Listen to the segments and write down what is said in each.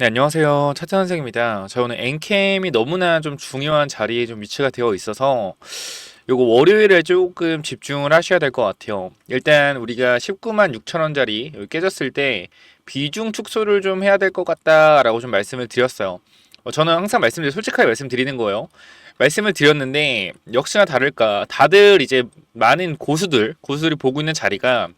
네, 안녕하세요. 차트 선생입니다. 저 오늘 엔캠이 너무나 좀 중요한 자리에 좀 위치가 되어 있어서 요거 월요일에 조금 집중을 하셔야 될 것 같아요. 일단 우리가 19만 6천 원짜리 깨졌을 때 비중 축소를 좀 해야 될 것 같다라고 좀 말씀을 드렸어요. 어, 저는 항상 말씀드리 솔직하게 말씀드리는 거예요. 말씀을 드렸는데 역시나 다를까 다들 이제 많은 고수들 고수들이 보고 있는 자리가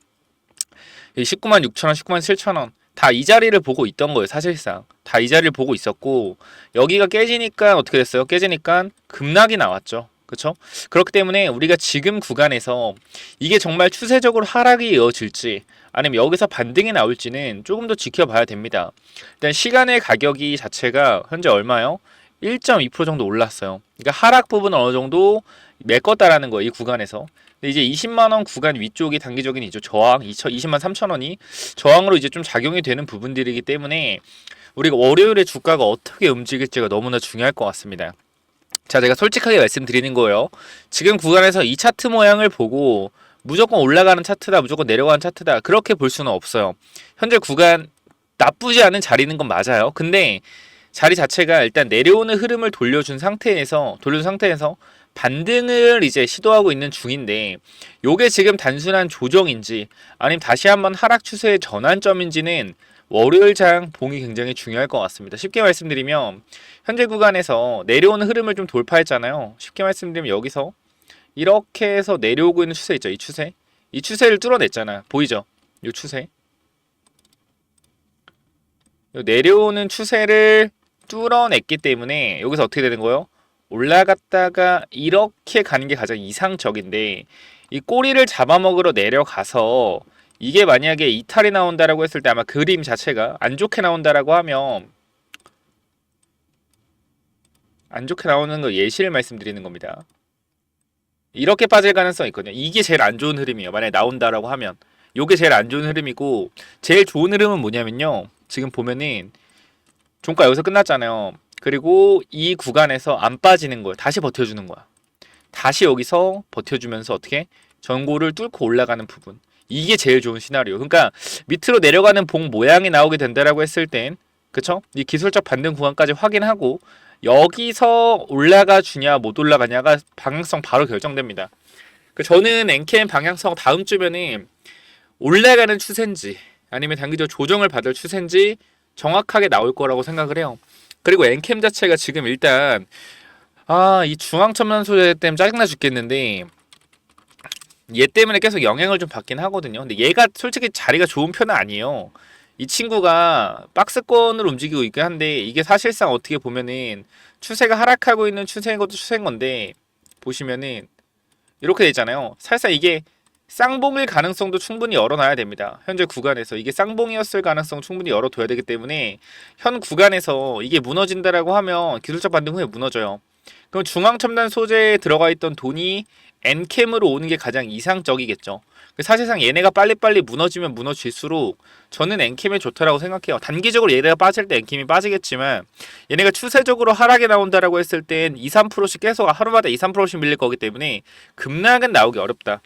이 19만 6천 원, 19만 7천 원 다 이 자리를 보고 있던 거예요, 사실상. 다 이 자리를 보고 있었고 여기가 깨지니까 어떻게 됐어요? 깨지니까 급락이 나왔죠. 그렇죠? 그렇기 때문에 우리가 지금 구간에서 이게 정말 추세적으로 하락이 이어질지 아니면 여기서 반등이 나올지는 조금 더 지켜봐야 됩니다. 일단 시간의 가격이 자체가 현재 얼마요? 1.2% 정도 올랐어요. 그러니까 하락 부분은 어느 정도 메꿨다라는 거예요, 이 구간에서. 근데 이제 20만 원 구간 위쪽이 단기적인 이제 저항 20만 3천 원이 저항으로 이제 좀 작용이 되는 부분들이기 때문에 우리가 월요일에 주가가 어떻게 움직일지가 너무나 중요할 것 같습니다. 자, 제가 솔직하게 말씀드리는 거예요. 지금 구간에서 이 차트 모양을 보고 무조건 올라가는 차트다, 무조건 내려가는 차트다 그렇게 볼 수는 없어요. 현재 구간 나쁘지 않은 자리는 건 맞아요. 근데 자리 자체가 일단 내려오는 흐름을 돌려준 상태에서 돌려준 상태에서 반등을 이제 시도하고 있는 중인데 요게 지금 단순한 조정인지 아니면 다시 한번 하락 추세의 전환점인지는 월요일 장 봉이 굉장히 중요할 것 같습니다. 쉽게 말씀드리면 현재 구간에서 내려오는 흐름을 좀 돌파했잖아요. 쉽게 말씀드리면 여기서 이렇게 해서 내려오고 있는 추세 있죠. 이 추세. 이 추세를 뚫어냈잖아. 보이죠? 이 추세. 요 내려오는 추세를 뚫어냈기 때문에 여기서 어떻게 되는 거예요? 올라갔다가 이렇게 가는 게 가장 이상적인데 이 꼬리를 잡아먹으러 내려가서 이게 만약에 이탈이 나온다라고 했을 때 아마 그림 자체가 안 좋게 나온다라고 하면 안 좋게 나오는 거 예시를 말씀드리는 겁니다. 이렇게 빠질 가능성이 있거든요. 이게 제일 안 좋은 흐름이에요. 만약에 나온다라고 하면 요게 제일 안 좋은 흐름이고 제일 좋은 흐름은 뭐냐면요. 지금 보면은 종가 여기서 끝났잖아요. 그리고 이 구간에서 안 빠지는 거예요. 다시 버텨주는 거야. 다시 여기서 버텨주면서 어떻게 전고를 뚫고 올라가는 부분. 이게 제일 좋은 시나리오. 그러니까 밑으로 내려가는 봉 모양이 나오게 된다라고 했을 땐 그쵸? 이 기술적 반등 구간까지 확인하고 여기서 올라가 주냐 못 올라가냐가 방향성 바로 결정됩니다. 그 저는 엔캠 방향성 다음 주면은 올라가는 추세인지 아니면 단기적 조정을 받을 추세인지 정확하게 나올 거라고 생각을 해요. 그리고 엔캠 자체가 지금 일단 아 이 중앙첨단 소재 때문에 짜증나 죽겠는데 얘 때문에 계속 영향을 좀 받긴 하거든요. 근데 얘가 솔직히 자리가 좋은 편은 아니에요. 이 친구가 박스권으로 움직이고 있긴 한데 이게 사실상 어떻게 보면은 추세가 하락하고 있는 추세인 것도 추세인 건데 보시면은 이렇게 되잖아요. 살짝 이게 쌍봉일 가능성도 충분히 열어놔야 됩니다. 현재 구간에서 이게 쌍봉이었을 가능성 충분히 열어둬야 되기 때문에 현 구간에서 이게 무너진다라고 하면 기술적 반등 후에 무너져요. 그럼 중앙 첨단 소재에 들어가 있던 돈이 엔캠으로 오는 게 가장 이상적이겠죠. 사실상 얘네가 빨리빨리 무너지면 무너질수록 저는 엔캠이 좋다라고 생각해요. 단기적으로 얘네가 빠질 때 엔캠이 빠지겠지만 얘네가 추세적으로 하락에 나온다라고 했을 땐 2, 3%씩 계속 하루마다 2, 3%씩 밀릴 거기 때문에 급락은 나오기 어렵다.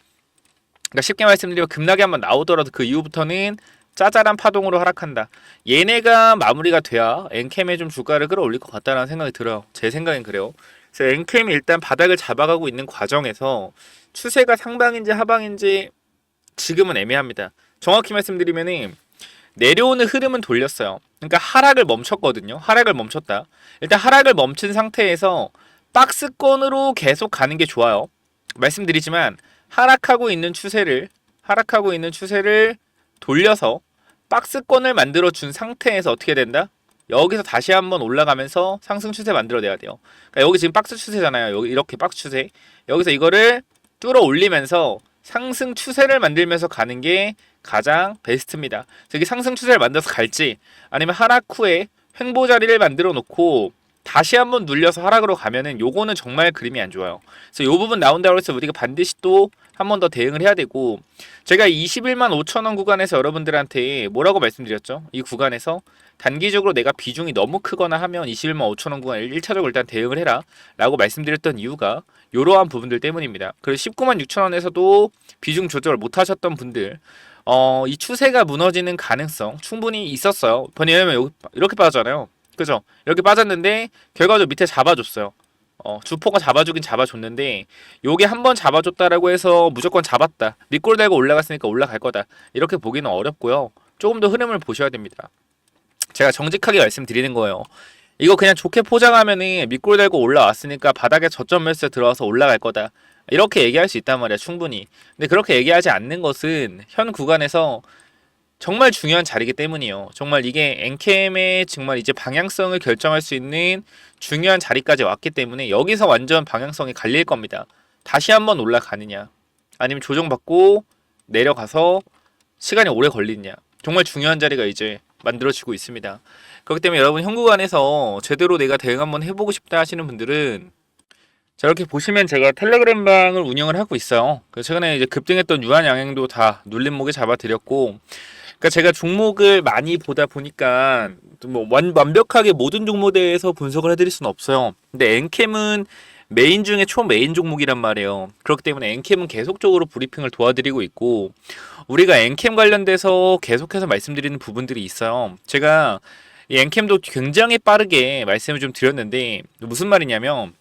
그러니까 쉽게 말씀드리면 급락이 한번 나오더라도 그 이후부터는 짜잘한 파동으로 하락한다. 얘네가 마무리가 돼야 엔캠의 좀 주가를 끌어올릴 것 같다는 생각이 들어요. 제 생각엔 그래요. 그래서 엔캠이 일단 바닥을 잡아가고 있는 과정에서 추세가 상방인지 하방인지 지금은 애매합니다. 정확히 말씀드리면은 내려오는 흐름은 돌렸어요. 그러니까 하락을 멈췄거든요. 하락을 멈췄다. 일단 하락을 멈춘 상태에서 박스권으로 계속 가는 게 좋아요. 말씀드리지만 하락하고 있는 추세를 하락하고 있는 추세를 돌려서 박스권을 만들어 준 상태에서 어떻게 된다? 여기서 다시 한번 올라가면서 상승 추세 만들어내야 돼요. 그러니까 여기 지금 박스 추세잖아요. 여기 이렇게 박스 추세. 여기서 이거를 뚫어 올리면서 상승 추세를 만들면서 가는 게 가장 베스트입니다. 이게 상승 추세를 만들어서 갈지 아니면 하락 후에 횡보 자리를 만들어 놓고 다시 한번 눌려서 하락으로 가면은 요거는 정말 그림이 안 좋아요. 그래서 요 부분 나온다고 해서 우리가 반드시 또 한 번 더 대응을 해야 되고 제가 21만 5천 원 구간에서 여러분들한테 뭐라고 말씀드렸죠? 이 구간에서 단기적으로 내가 비중이 너무 크거나 하면 21만 5천 원 구간 1차적으로 일단 대응을 해라 라고 말씀드렸던 이유가 이러한 부분들 때문입니다. 그리고 19만 6천 원에서도 비중 조절을 못 하셨던 분들 어, 이 추세가 무너지는 가능성 충분히 있었어요. 왜냐면 이렇게 빠졌잖아요. 그죠? 이렇게 빠졌는데 결과적으로 밑에 잡아줬어요. 어, 주포가 잡아주긴 잡아줬는데 요게 한 번 잡아줬다라고 해서 무조건 잡았다. 밑골 달고 올라갔으니까 올라갈 거다. 이렇게 보기는 어렵고요. 조금 더 흐름을 보셔야 됩니다. 제가 정직하게 말씀드리는 거예요. 이거 그냥 좋게 포장하면은 밑골 달고 올라왔으니까 바닥에 저점 매수에 들어와서 올라갈 거다. 이렇게 얘기할 수 있단 말이야, 충분히. 근데 그렇게 얘기하지 않는 것은 현 구간에서 정말 중요한 자리이기 때문이에요. 정말 이게 엔캠의 정말 이제 방향성을 결정할 수 있는 중요한 자리까지 왔기 때문에 여기서 완전 방향성이 갈릴 겁니다. 다시 한번 올라가느냐, 아니면 조정받고 내려가서 시간이 오래 걸리느냐. 정말 중요한 자리가 이제 만들어지고 있습니다. 그렇기 때문에 여러분 현 구간에서 제대로 내가 대응 한번 해보고 싶다 하시는 분들은 자 이렇게 보시면 제가 텔레그램 방을 운영을 하고 있어요. 최근에 이제 급등했던 유한 양행도 다 눌림목에 잡아드렸고, 그러니까 제가 종목을 많이 보다 보니까 뭐 완, 완벽하게 모든 종목에 대해서 분석을 해드릴 수는 없어요. 근데 엔캠은 메인 중에 초메인 종목이란 말이에요. 그렇기 때문에 엔캠은 계속적으로 브리핑을 도와드리고 있고 우리가 엔캠 관련돼서 계속해서 말씀드리는 부분들이 있어요. 제가 이 엔캠도 굉장히 빠르게 말씀을 좀 드렸는데 무슨 말이냐면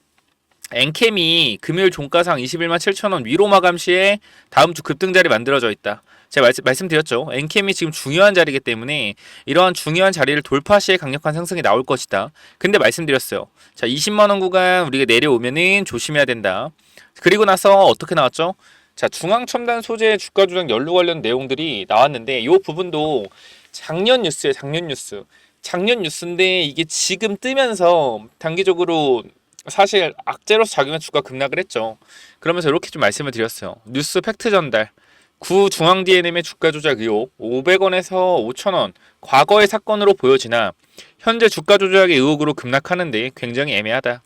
엔캠이 금요일 종가상 21만 7천 원 위로 마감 시에 다음 주 급등 자리 만들어져 있다. 제가 말씀, 말씀 드렸죠. 엔캠이 지금 중요한 자리이기 때문에 이러한 중요한 자리를 돌파 시에 강력한 상승이 나올 것이다. 근데 말씀드렸어요. 자, 20만 원 구간 우리가 내려오면은 조심해야 된다. 그리고 나서 어떻게 나왔죠? 자, 중앙 첨단 소재 주가 조작 연루 관련 내용들이 나왔는데 이 부분도 작년 뉴스예요. 작년 뉴스. 작년 뉴스인데 이게 지금 뜨면서 단기적으로 사실 악재로서 작용한 주가 급락을 했죠. 그러면서 이렇게 좀 말씀을 드렸어요. 뉴스 팩트 전달. 구 중앙 DNM의 주가 조작 의혹 500원에서 5,000원 과거의 사건으로 보여지나 현재 주가 조작의 의혹으로 급락하는데 굉장히 애매하다.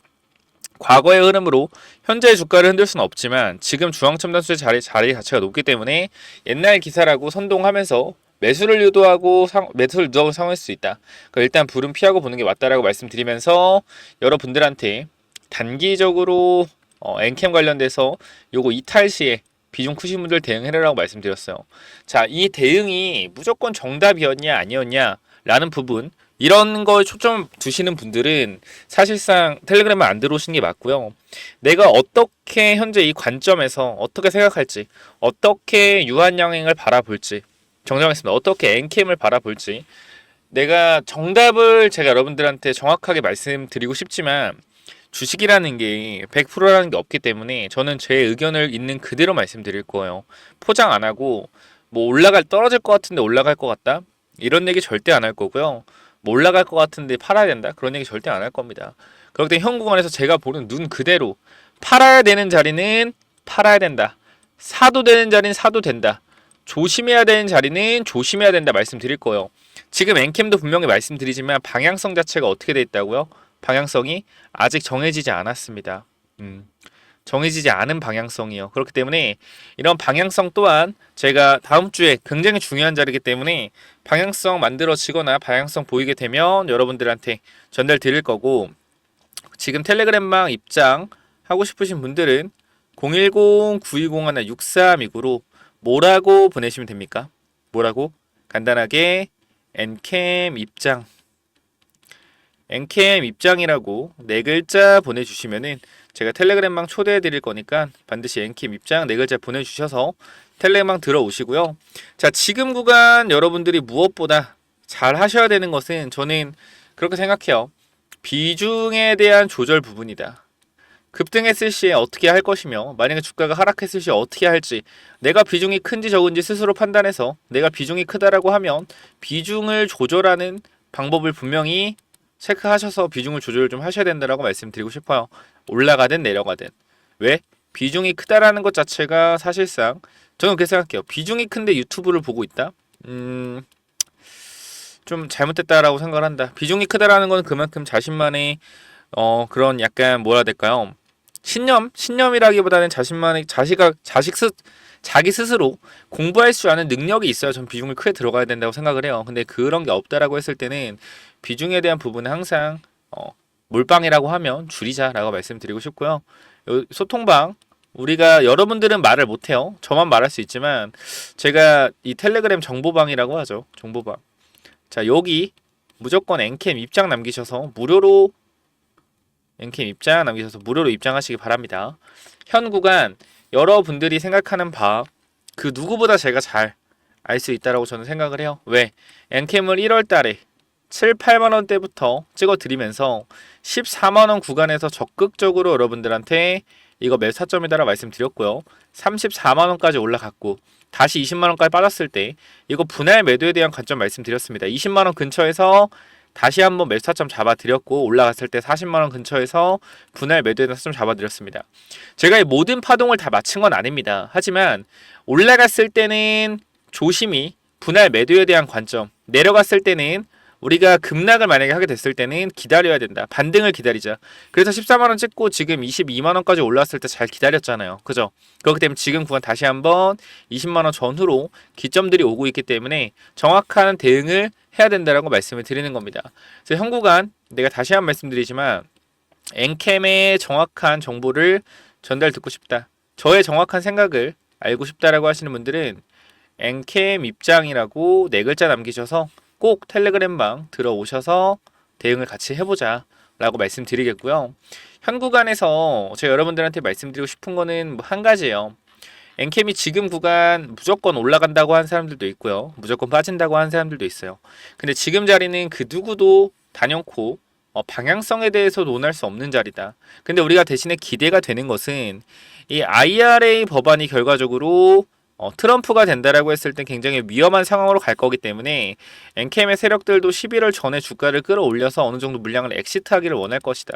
과거의 흐름으로 현재의 주가를 흔들 수는 없지만 지금 중앙첨단수의 자리, 자리 자체가 높기 때문에 옛날 기사라고 선동하면서 매수를 유도하고 상, 매수를 유도하고 상황일 수 있다. 그러니까 일단 불은 피하고 보는 게 맞다라고 말씀드리면서 여러분들한테 단기적으로 어, 엔캠 관련돼서 요거 이탈 시에 비중 크신 분들 대응해라라고 말씀드렸어요. 자, 이 대응이 무조건 정답이었냐 아니었냐 라는 부분 이런 걸 초점 두시는 분들은 사실상 텔레그램을 안 들어오시는 게 맞고요. 내가 어떻게 현재 이 관점에서 어떻게 생각할지, 어떻게 유한 양행을 바라볼지 정정했습니다. 어떻게 엔캠을 바라볼지 내가 정답을 제가 여러분들한테 정확하게 말씀드리고 싶지만 주식이라는 게 100%라는 게 없기 때문에 저는 제 의견을 있는 그대로 말씀드릴 거예요. 포장 안 하고 뭐 올라갈 떨어질 것 같은데 올라갈 것 같다 이런 얘기 절대 안 할 거고요. 뭐 올라갈 것 같은데 팔아야 된다 그런 얘기 절대 안 할 겁니다. 그렇기 현 구간에서 제가 보는 눈 그대로 팔아야 되는 자리는 팔아야 된다. 사도 되는 자리는 사도 된다. 조심해야 되는 자리는 조심해야 된다 말씀드릴 거예요. 지금 엔캠도 분명히 말씀드리지만 방향성 자체가 어떻게 돼 있다고요? 방향성이 아직 정해지지 않았습니다. 음, 정해지지 않은 방향성이요. 그렇기 때문에 이런 방향성 또한 제가 다음 주에 굉장히 중요한 자리이기 때문에 방향성 만들어지거나 방향성 보이게 되면 여러분들한테 전달 드릴 거고 지금 텔레그램망 입장 하고 싶으신 분들은 010-920-6329로 뭐라고 보내시면 됩니까? 뭐라고? 간단하게 엔캠 입장 엔캠 입장이라고 네 글자 보내주시면은 제가 텔레그램망 초대해 드릴 거니까 반드시 엔캠 입장 네 글자 보내주셔서 텔레그램망 들어오시고요. 자 지금 구간 여러분들이 무엇보다 잘 하셔야 되는 것은 저는 그렇게 생각해요. 비중에 대한 조절 부분이다. 급등했을 시에 어떻게 할 것이며 만약에 주가가 하락했을 시에 어떻게 할지 내가 비중이 큰지 적은지 스스로 판단해서 내가 비중이 크다라고 하면 비중을 조절하는 방법을 분명히 체크하셔서 비중을 조절 좀 하셔야 된다라고 말씀드리고 싶어요. 올라가든 내려가든. 왜? 비중이 크다라는 것 자체가 사실상 저는 그렇게 생각해요. 비중이 큰데 유튜브를 보고 있다? 음, 좀 잘못됐다라고 생각을 한다. 비중이 크다라는 건 그만큼 자신만의 어, 그런 약간 뭐라 해야 될까요? 신념? 신념이라기보다는 자신만의 자식가 자식 스 자기 스스로 공부할 수 아는 능력이 있어야 전 비중을 크게 들어가야 된다고 생각을 해요. 근데 그런 게 없다라고 했을 때는 비중에 대한 부분은 항상 어, 몰빵이라고 하면 줄이자라고 말씀드리고 싶고요. 요 소통방 우리가 여러분들은 말을 못해요. 저만 말할 수 있지만 제가 이 텔레그램 정보방이라고 하죠. 정보방. 자 여기 무조건 엔캠 입장 남기셔서 무료로 엔캠 입장 남기셔서 무료로 입장하시기 바랍니다. 현 구간 여러분들이 생각하는 바 그 누구보다 제가 잘 알 수 있다라고 저는 생각을 해요. 왜? 엔캠을 1월 달에 7, 8만 원대부터 찍어 드리면서 14만 원 구간에서 적극적으로 여러분들한테 이거 매 사점이다라 말씀드렸고요. 34만 원까지 올라갔고 다시 20만 원까지 빠졌을 때 이거 분할 매도에 대한 관점 말씀드렸습니다. 20만 원 근처에서 다시 한번 매수 타점 잡아드렸고 올라갔을 때 40만 원 근처에서 분할 매도에 타점 잡아드렸습니다. 제가 이 모든 파동을 다 맞춘 건 아닙니다. 하지만 올라갔을 때는 조심히 분할 매도에 대한 관점, 내려갔을 때는 우리가 급락을 만약에 하게 됐을 때는 기다려야 된다. 반등을 기다리자. 그래서 14만 원 찍고 지금 22만 원까지 올랐을 때 잘 기다렸잖아요. 그죠? 그렇기 때문에 지금 구간 다시 한번 20만 원 전후로 기점들이 오고 있기 때문에 정확한 대응을 해야 된다라고 말씀을 드리는 겁니다. 그래서 현 구간 내가 다시 한 번 말씀드리지만 엔캠의 정확한 정보를 전달 듣고 싶다. 저의 정확한 생각을 알고 싶다라고 하시는 분들은 엔캠 입장이라고 네 글자 남기셔서 꼭 텔레그램방 들어오셔서 대응을 같이 해보자 라고 말씀드리겠고요. 현 구간에서 제가 여러분들한테 말씀드리고 싶은 거는 뭐한 가지예요. 엔캠이 지금 구간 무조건 올라간다고 한 사람들도 있고요. 무조건 빠진다고 한 사람들도 있어요. 근데 지금 자리는 그 누구도 단연코 어, 방향성에 대해서 논할 수 없는 자리다. 근데 우리가 대신에 기대가 되는 것은 이 IRA 법안이 결과적으로 어, 트럼프가 된다라고 했을 때 굉장히 위험한 상황으로 갈 거기 때문에 엔캠의 세력들도 11월 전에 주가를 끌어올려서 어느 정도 물량을 엑시트하기를 원할 것이다.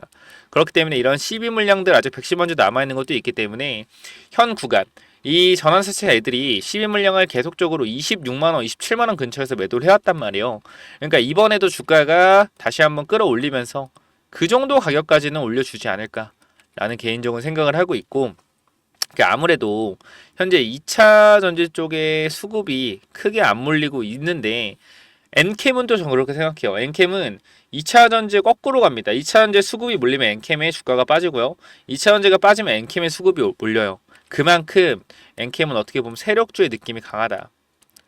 그렇기 때문에 이런 12 물량들 아직 110원주 남아 있는 것도 있기 때문에 현 구간 이 전환사채 애들이 12 물량을 계속적으로 26만 원, 27만 원 근처에서 매도를 해왔단 말이에요. 그러니까 이번에도 주가가 다시 한번 끌어올리면서 그 정도 가격까지는 올려주지 않을까라는 개인적인 생각을 하고 있고 그러니까 아무래도 현재 2차 전지 쪽에 수급이 크게 안 몰리고 있는데 엔캠은 또 그렇게 생각해요. 엔캠은 2차 전지에 거꾸로 갑니다. 2차 전지 수급이 몰리면 엔캠의 주가가 빠지고요. 2차 전지가 빠지면 엔캠의 수급이 몰려요. 그만큼 엔캠은 어떻게 보면 세력주의 느낌이 강하다.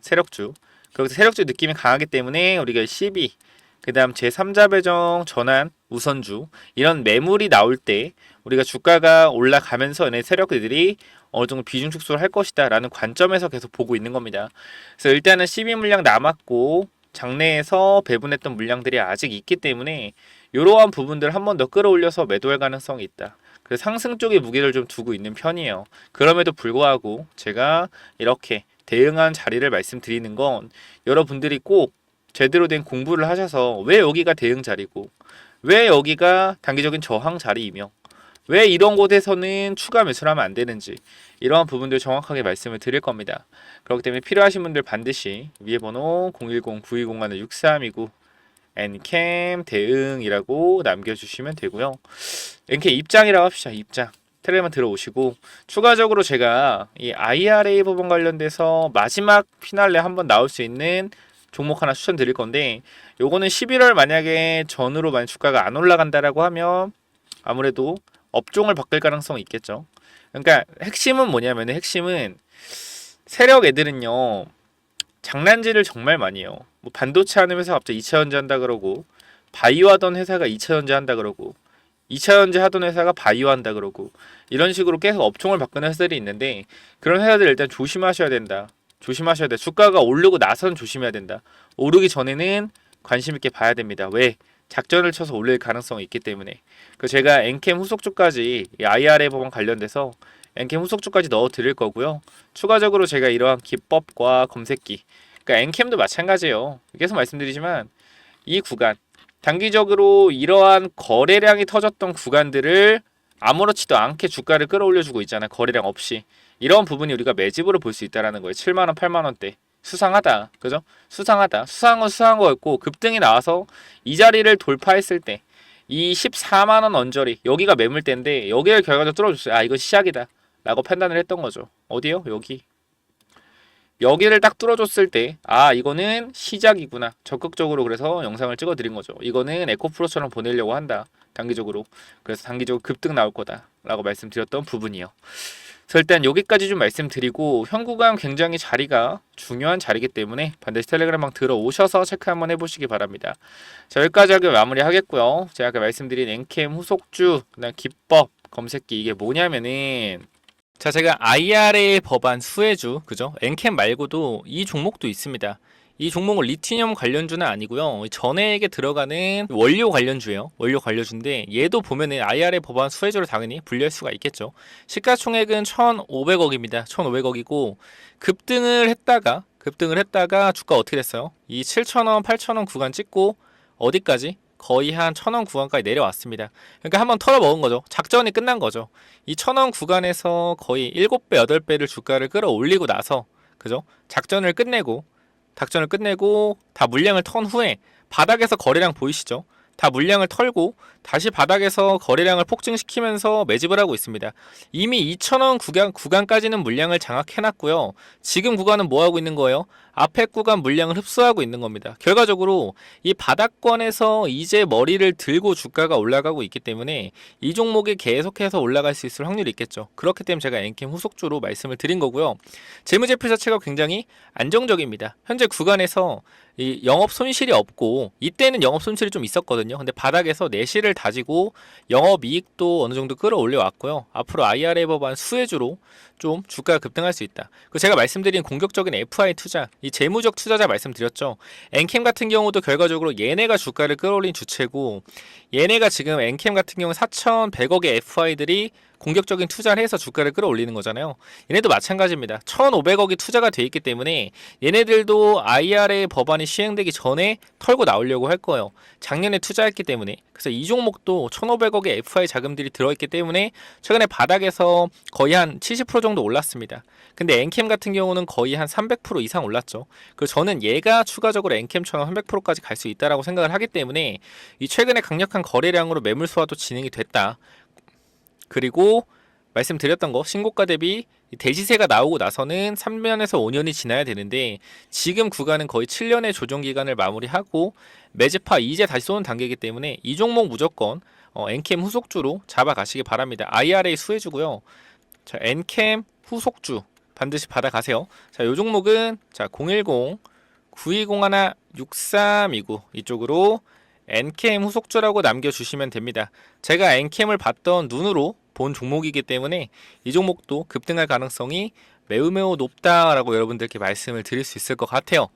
세력주. 그래서 세력주 느낌이 강하기 때문에 우리가 12, 그 다음 제3자 배정 전환 우선주 이런 매물이 나올 때 우리가 주가가 올라가면서 내 세력들이 어느 정도 비중 축소를 할 것이다 라는 관점에서 계속 보고 있는 겁니다. 그래서 일단은 12 물량 남았고 장내에서 배분했던 물량들이 아직 있기 때문에 이러한 부분들 한 번 더 끌어올려서 매도할 가능성이 있다. 그래서 상승 쪽에 무게를 좀 두고 있는 편이에요. 그럼에도 불구하고 제가 이렇게 대응한 자리를 말씀드리는 건 여러분들이 꼭 제대로 된 공부를 하셔서 왜 여기가 대응 자리고 왜 여기가 단기적인 저항 자리이며 왜 이런 곳에서는 추가 매수를 하면 안 되는지 이러한 부분들 정확하게 말씀을 드릴 겁니다. 그렇기 때문에 필요하신 분들 반드시 위에 번호 010-9201-6329 엔캠 대응이라고 남겨주시면 되고요. 엔캠 입장이라고 합시다. 입장. 텔레만 들어오시고 추가적으로 제가 이 IRA 부분 관련돼서 마지막 피날레 한번 나올 수 있는 종목 하나 추천드릴 건데 요거는 11월 만약에 전으로 만약 주가가 안 올라간다라고 하면 아무래도 업종을 바뀔 가능성이 있겠죠. 그러니까 핵심은 뭐냐면 핵심은 세력 애들은요 장난질을 정말 많이 해요. 뭐 반도체 하는 회사 갑자기 2차 전지 한다 그러고 바이오 하던 회사가 2차 전지 한다 그러고 2차 전지 하던 회사가 바이오 한다 그러고 이런 식으로 계속 업종을 바꾸는 회사들이 있는데 그런 회사들 일단 조심하셔야 된다. 조심하셔야 돼. 주가가 오르고 나서는 조심해야 된다. 오르기 전에는 관심 있게 봐야 됩니다. 왜? 작전을 쳐서 올릴 가능성이 있기 때문에. 그 제가 엔캠 후속주까지 이 IRA 법안 관련돼서 엔캠 후속주까지 넣어 드릴 거고요. 추가적으로 제가 이러한 기법과 검색기, 그러니까 엔캠도 마찬가지예요. 계속 말씀드리지만 이 구간 단기적으로 이러한 거래량이 터졌던 구간들을 아무렇지도 않게 주가를 끌어올려주고 있잖아요. 거래량 없이. 이런 부분이 우리가 매집으로 볼 수 있다라는 거예요. 7만 원, 8만 원대. 수상하다. 그죠? 수상하다. 수상한 건 수상한 거였고 급등이 나와서 이 자리를 돌파했을 때 이 14만 원 언저리 여기가 매물대인데 여기를 결과적으로 뚫어줬어요. 아 이거 시작이다. 라고 판단을 했던 거죠. 어디요? 여기. 여기를 딱 뚫어줬을 때, 아, 이거는 시작이구나. 적극적으로 그래서 영상을 찍어 드린 거죠. 이거는 에코프로처럼 보내려고 한다. 단기적으로. 그래서 단기적으로 급등 나올 거다. 라고 말씀드렸던 부분이요. 그래서 일단 여기까지 좀 말씀드리고 현 구간 굉장히 자리가 중요한 자리이기 때문에 반드시 텔레그램방 들어오셔서 체크 한번 해보시기 바랍니다. 자 여기까지 하게 마무리하겠고요. 제가 아까 말씀드린 엔캠 후속주 그다음 기법 검색기 이게 뭐냐면은 자 제가 IRA 법안 수혜주 그죠? 엔캠 말고도 이 종목도 있습니다. 이 종목은 리티늄 관련주는 아니고요. 전액에 들어가는 원료 관련주예요. 원료 관련주인데 얘도 보면은 IRA 법안 수혜주로 당연히 분류할 수가 있겠죠. 시가총액은 1,500억입니다. 1,500억이고 급등을 했다가 급등을 했다가 주가 어떻게 됐어요? 이 7,000원, 8,000원 구간 찍고 어디까지? 거의 한 1,000원 구간까지 내려왔습니다. 그러니까 한번 털어 먹은 거죠. 작전이 끝난 거죠. 이 1,000원 구간에서 거의 7배, 8배를 주가를 끌어올리고 나서 그죠? 작전을 끝내고 작전을 끝내고 다 물량을 턴 후에 바닥에서 거래량 보이시죠? 다 물량을 털고 다시 바닥에서 거래량을 폭증시키면서 매집을 하고 있습니다. 이미 2,000원 구간, 구간까지는 물량을 장악해놨고요. 지금 구간은 뭐 하고 있는 거예요? 앞에 구간 물량을 흡수하고 있는 겁니다. 결과적으로 이 바닥권에서 이제 머리를 들고 주가가 올라가고 있기 때문에 이 종목이 계속해서 올라갈 수 있을 확률이 있겠죠. 그렇기 때문에 제가 엔캠 후속주로 말씀을 드린 거고요. 재무제표 자체가 굉장히 안정적입니다. 현재 구간에서 이 영업 손실이 없고 이때는 영업 손실이 좀 있었거든요. 근데 바닥에서 내실을 다지고 영업 이익도 어느 정도 끌어올려 왔고요. 앞으로 IRA 법안 수혜주로 좀 주가가 급등할 수 있다. 그 제가 말씀드린 공격적인 FI 투자, 이 재무적 투자자 말씀드렸죠. 엔캠 같은 경우도 결과적으로 얘네가 주가를 끌어올린 주체고 얘네가 지금 엔캠 같은 경우 4,100억의 FI들이 공격적인 투자를 해서 주가를 끌어올리는 거잖아요. 얘네도 마찬가지입니다. 1,500억이 투자가 돼 있기 때문에 얘네들도 IRA 법안이 시행되기 전에 털고 나오려고 할 거예요. 작년에 투자했기 때문에. 그래서 이 종목도 1,500억의 FI 자금들이 들어있기 때문에 최근에 바닥에서 거의 한 70% 정도 올랐습니다. 근데 엔캠 같은 경우는 거의 한 300% 이상 올랐죠. 그래서 저는 얘가 추가적으로 엔캠처럼 300%까지 갈 수 있다라고 생각을 하기 때문에 이 최근에 강력한 거래량으로 매물 소화도 진행이 됐다. 그리고 말씀드렸던 거 신고가 대비 대시세가 나오고 나서는 3년에서 5년이 지나야 되는데 지금 구간은 거의 7년의 조정 기간을 마무리하고 매집파 이제 다시 쏘는 단계이기 때문에 이 종목 무조건 어, 엔캠 후속주로 잡아가시기 바랍니다. IRA 수혜주고요. 자, 엔캠 후속주 반드시 받아가세요. 자, 요 종목은 자, 010 9201 6329 이쪽으로 엔캠 후속주라고 남겨주시면 됩니다. 제가 엔캠을 봤던 눈으로 본 종목이기 때문에 이 종목도 급등할 가능성이 매우 매우 높다라고 여러분들께 말씀을 드릴 수 있을 것 같아요.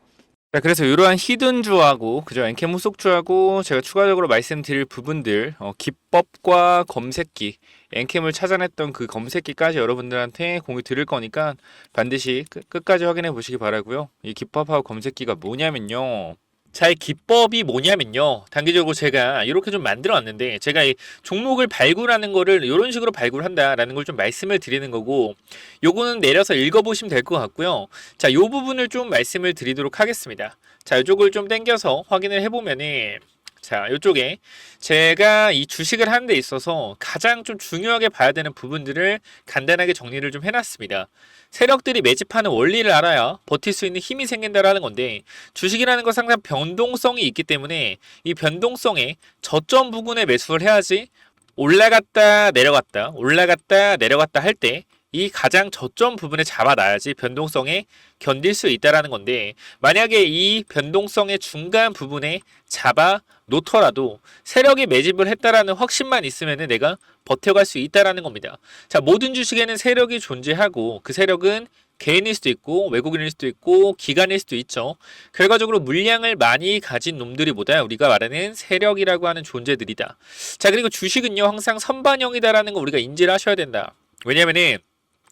자, 그래서 이러한 히든주하고 그죠 엔캠 후속주하고 제가 추가적으로 말씀드릴 부분들 어, 기법과 검색기 엔캠을 찾아냈던 그 검색기까지 여러분들한테 공유 드릴 거니까 반드시 끝, 끝까지 확인해 보시기 바라고요. 이 기법하고 검색기가 뭐냐면요. 자, 이 기법이 뭐냐면요. 단기적으로 제가 이렇게 좀 만들어 왔는데, 제가 이 종목을 발굴하는 거를 이런 식으로 발굴한다라는 걸 좀 말씀을 드리는 거고, 요거는 내려서 읽어 보시면 될 것 같고요. 자, 요 부분을 좀 말씀을 드리도록 하겠습니다. 자, 이쪽을 좀 당겨서 확인을 해 보면은, 자, 이쪽에 제가 이 주식을 하는 데 있어서 가장 좀 중요하게 봐야 되는 부분들을 간단하게 정리를 좀 해놨습니다. 세력들이 매집하는 원리를 알아야 버틸 수 있는 힘이 생긴다라는 건데 주식이라는 건 항상 변동성이 있기 때문에 이 변동성에 저점 부근에 매수를 해야지 올라갔다 내려갔다 올라갔다 내려갔다 할 때 이 가장 저점 부분에 잡아놔야지 변동성에 견딜 수 있다라는 건데 만약에 이 변동성의 중간 부분에 잡아 놓더라도 세력이 매집을 했다라는 확신만 있으면은 내가 버텨갈 수 있다라는 겁니다. 자, 모든 주식에는 세력이 존재하고 그 세력은 개인일 수도 있고 외국인일 수도 있고 기관일 수도 있죠. 결과적으로 물량을 많이 가진 놈들이보다 우리가 말하는 세력이라고 하는 존재들이다. 자, 그리고 주식은요 항상 선반영이다라는 거 우리가 인지를 하셔야 된다. 왜냐면은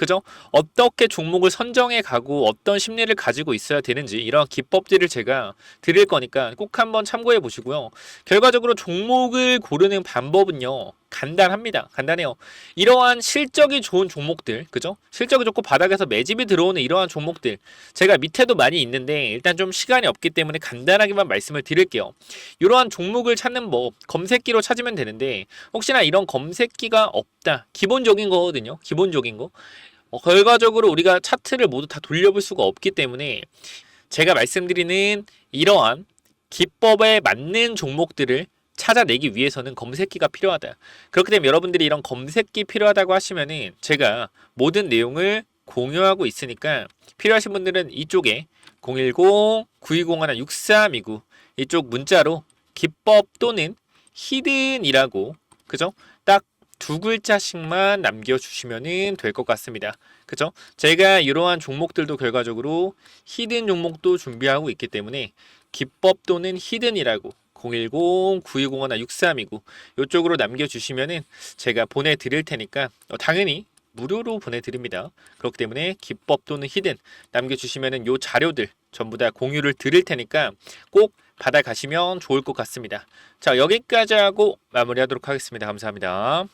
그죠? 어떻게 종목을 선정해 가고 어떤 심리를 가지고 있어야 되는지 이런 기법들을 제가 드릴 거니까 꼭 한번 참고해 보시고요. 결과적으로 종목을 고르는 방법은요. 간단합니다. 간단해요. 이러한 실적이 좋은 종목들, 그죠? 실적이 좋고 바닥에서 매집이 들어오는 이러한 종목들. 제가 밑에도 많이 있는데 일단 좀 시간이 없기 때문에 간단하게만 말씀을 드릴게요. 이러한 종목을 찾는 법, 검색기로 찾으면 되는데 혹시나 이런 검색기가 없다. 기본적인 거거든요. 기본적인 거. 어, 결과적으로 우리가 차트를 모두 다 돌려볼 수가 없기 때문에 제가 말씀드리는 이러한 기법에 맞는 종목들을 찾아내기 위해서는 검색기가 필요하다. 그렇기 때문에 여러분들이 이런 검색기 필요하다고 하시면은 제가 모든 내용을 공유하고 있으니까 필요하신 분들은 이쪽에 010-9201-6329 이쪽 문자로 기법 또는 히든이라고 그죠? 딱두 글자씩만 남겨주시면 될 것 같습니다. 그죠? 제가 이러한 종목들도 결과적으로 히든 종목도 준비하고 있기 때문에 기법 또는 히든이라고 010-9201-6329 이쪽으로 남겨주시면은 제가 보내드릴 테니까 어, 당연히 무료로 보내드립니다. 그렇기 때문에 기법 또는 히든 남겨주시면은 요 자료들 전부 다 공유를 드릴 테니까 꼭 받아가시면 좋을 것 같습니다. 자 여기까지 하고 마무리하도록 하겠습니다. 감사합니다.